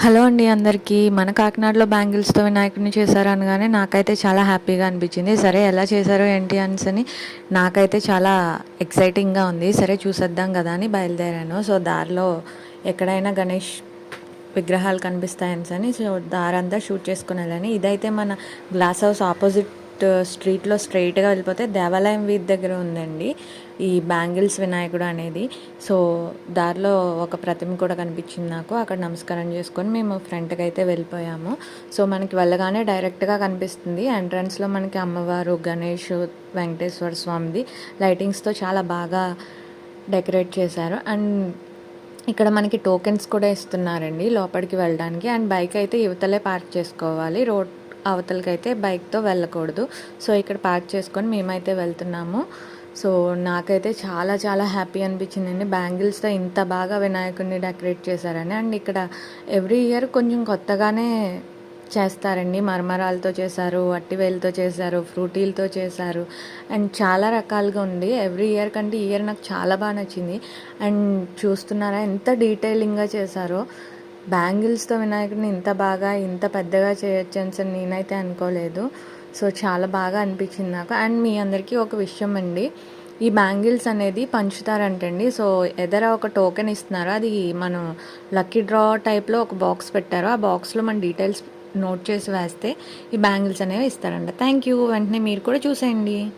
Hello అండి అందరికీ. మన కాకినాడలో బ్యాంగిల్స్తో వినాయకుడిని చేశారు అనగానే నాకైతే చాలా హ్యాపీగా అనిపించింది. సరే ఎలా చేశారో ఏంటి అనేసి నాకైతే చాలా ఎక్సైటింగ్గా ఉంది. సరే చూసేద్దాం కదా అని బయలుదేరాను. సో దారిలో ఎక్కడైనా గణేష్ విగ్రహాలు కనిపిస్తాయని సో దారంతా షూట్ చేసుకుని వెళ్ళాను. ఇదైతే మన గ్లాస్ హౌస్ ఆపోజిట్ స్ట్రీట్లో స్ట్రైట్గా వెళ్ళిపోతే దేవాలయం వీధి దగ్గర ఉందండి. ఈ బ్యాంగిల్స్ వినాయకుడు అనేది. సో దారిలో ఒక ప్రతిమ కూడా కనిపించింది నాకు. అక్కడ నమస్కారం చేసుకొని మేము ఫ్రంట్కి అయితే వెళ్ళిపోయాము. సో మనకి వెళ్ళగానే డైరెక్ట్గా కనిపిస్తుంది. ఎంట్రన్స్లో మనకి అమ్మవారు గణేష్ వెంకటేశ్వర స్వామిది లైటింగ్స్తో చాలా బాగా డెకరేట్ చేశారు. అండ్ ఇక్కడ మనకి టోకెన్స్ కూడా ఇస్తున్నారండి లోపలికి వెళ్ళడానికి. అండ్ బైక్ అయితే యువతలే పార్క్ చేసుకోవాలి. రోడ్ అవతలకైతే బైక్తో వెళ్ళకూడదు. సో ఇక్కడ పార్క్ చేసుకొని మేమైతే వెళ్తున్నాము. సో నాకైతే చాలా చాలా హ్యాపీ అనిపించిందండి. బ్యాంగిల్స్తో ఇంత బాగా వినాయకుడిని డెకరేట్ చేశారని. అండ్ ఇక్కడ ఎవ్రీ ఇయర్ కొంచెం కొత్తగానే చేస్తారండి. మరమరాలతో చేశారు అట్టివేలతో చేశారు ఫ్రూటీలతో చేశారు. అండ్ చాలా రకాలుగా ఉంది. ఎవ్రీ ఇయర్ కంటే ఇయర్ నాకు చాలా బాగా నచ్చింది. అండ్ చూస్తున్నారా ఎంత డీటెయిలింగ్గా చేశారో. బ్యాంగిల్స్తో వినాయకుడిని ఇంత బాగా ఇంత పెద్దగా చేయొచ్చు అని నేనైతే అనుకోలేదు. సో చాలా బాగా అనిపించింది నాకు. అండ్ మీ అందరికీ ఒక విషయం అండి. ఈ బ్యాంగిల్స్ అనేది పంచుతారంటండి. సో ఎదర ఒక టోకెన్ ఇస్తున్నారు అది మనం లక్కీ డ్రా టైప్లో ఒక బాక్స్ పెట్టారు. ఆ బాక్స్లో మన డీటెయిల్స్ నోట్ చేసి వేస్తే ఈ బ్యాంగిల్స్ అనేవి ఇస్తారంట. థ్యాంక్ యూ వెంటనే మీరు కూడా చూసేయండి.